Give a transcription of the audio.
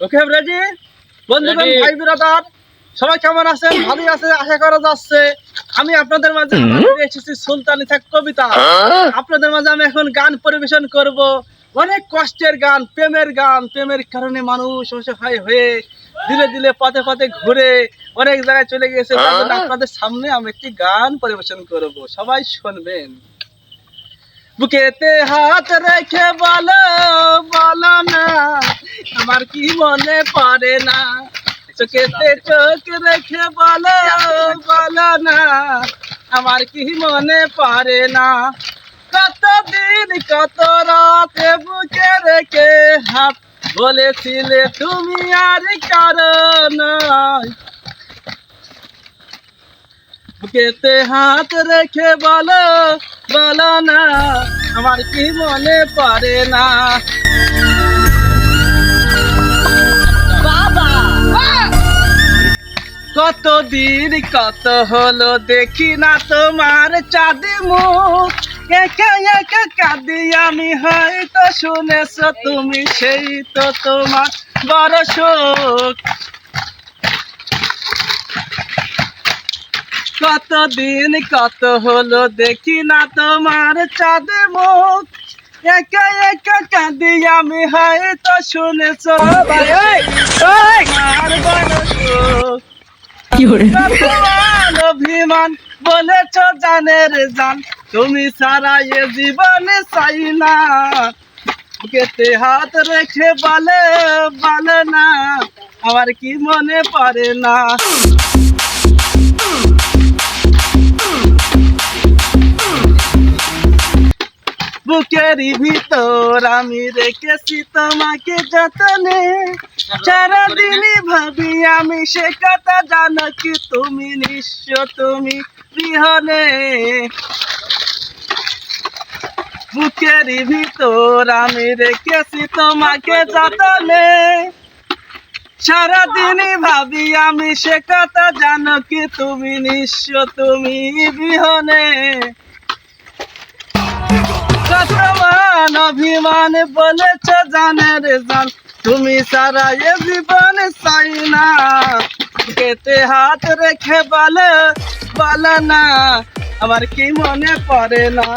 Okay ready বন্ধুগণ ভাই বিরাদার সবাই কেমন আছেন? ভালোই আছে আশা করা যাচ্ছে। আমি আপনাদের মাঝে এসেছি সুলতানি থাক কবিতা। আপনাদের মাঝে আমি এখন গান পরিবেশন করব। অনেক কষ্টের গান প্রেমের গান প্রেমের কারণে মানুষ অসহায় হয়ে দিলে দিলে পথে পথে ঘুরে অনেক জায়গায় চলে গেছে আপনাদের সামনে আমি একটি গান পরিবেশন করব। সবাই শুনবেন। বুকেতে হাত রেখে বলো বলো না। আমার কি মনে পড়ে না? চোখেতে চোখ রেখে বলো বলো না। আমার কি মনে পড়ে না? কত দিন কত রাতে বুকে রেখে হাত বলেছিলে তুমি আর কারণ বুকেতে হাত রেখে বলো বলো না আমার কি মনে পড়ে না? কত দিন কত হলো দেখি না তোমার চাঁদি মুখ। একা একা কাঁদি আমি হয়তো শুনেছ তুমি সেই তো তোমার বড় সুখ কত দিন কত হলো দেখি না তোমার চাঁদ মুখ। একা একা কাঁদি আমি হয়তো শুনেছ অভিমান বলেছ জানের জান। তুমি সারা এ জীবনে চাই না। বুকেতে হাত রেখে বলে বলে না। আমার কি মনে পড়ে না? বুকেরই ভিতর আমি রেখেছি তোমাকে যতনে। সারাদিনই ভাবি আমি সে কথা জানো কি তুমি নিশ্চ তুমি বিহনে বুকেরই ভিতর আমি রেখেছি তোমাকে যতনে। সারাদিনই ভাবি আমি সে কথা জানো কি তুমি নিশ্চ তুমি বিহনে অভিমান বলেছ জানের জান তুমি সারা এ জীবন চাই না। কেতে হাত রেখে বলে বলে না। আমার কি মনে পড়ে না?